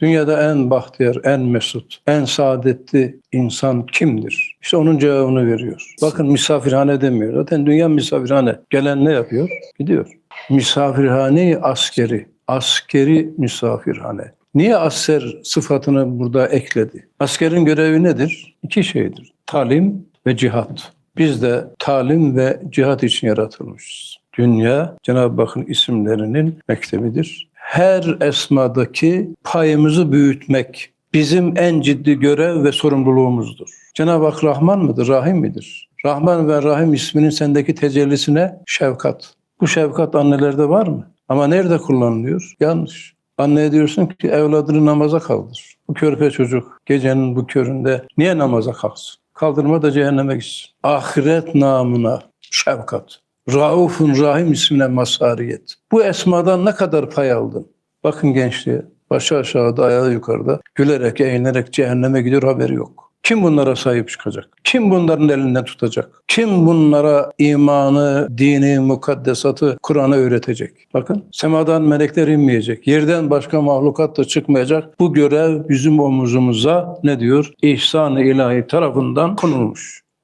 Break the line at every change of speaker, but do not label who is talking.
Dünyada en bahtiyar, en mesut, en saadetli insan kimdir? İşte onun cevabını veriyor. Bakın misafirhane demiyor. Zaten dünya misafirhane. Gelen ne yapıyor? Gidiyor. Misafirhane askeri. Askeri misafirhane. Niye asker sıfatını burada ekledi? Askerin görevi nedir? İki şeydir. Talim ve cihat. Biz de talim ve cihat için yaratılmışız. Dünya Cenab-ı Hakk'ın isimlerinin mektebidir. Her esmadaki payımızı büyütmek bizim en ciddi görev ve sorumluluğumuzdur. Cenab-ı Hak Rahman mıdır, Rahim midir? Rahman ve Rahim isminin sendeki tecellisine şefkat. Bu şefkat annelerde var mı? Ama nerede kullanılıyor? Yanlış. Anneye diyorsun ki evladını namaza kaldır. Bu körpe çocuk gecenin bu köründe niye namaza kalksın? Kaldırma da cehenneme gitsin. Ahiret namına şefkat. Raufun Rahim ismine masariyet. Bu esmadan ne kadar pay aldın? Bakın gençliğe. Başı aşağıda, ayağı yukarıda. Gülerek, eğlenerek cehenneme gidiyor haberi yok. Kim bunlara sahip çıkacak? Kim bunların elinden tutacak? Kim bunlara imanı, dini, mukaddesatı, Kur'an'ı öğretecek? Bakın semadan melekler inmeyecek. Yerden başka mahlukat da çıkmayacak. Bu görev bizim omuzumuza ne diyor? İhsan-ı ilahi tarafından konulmuş.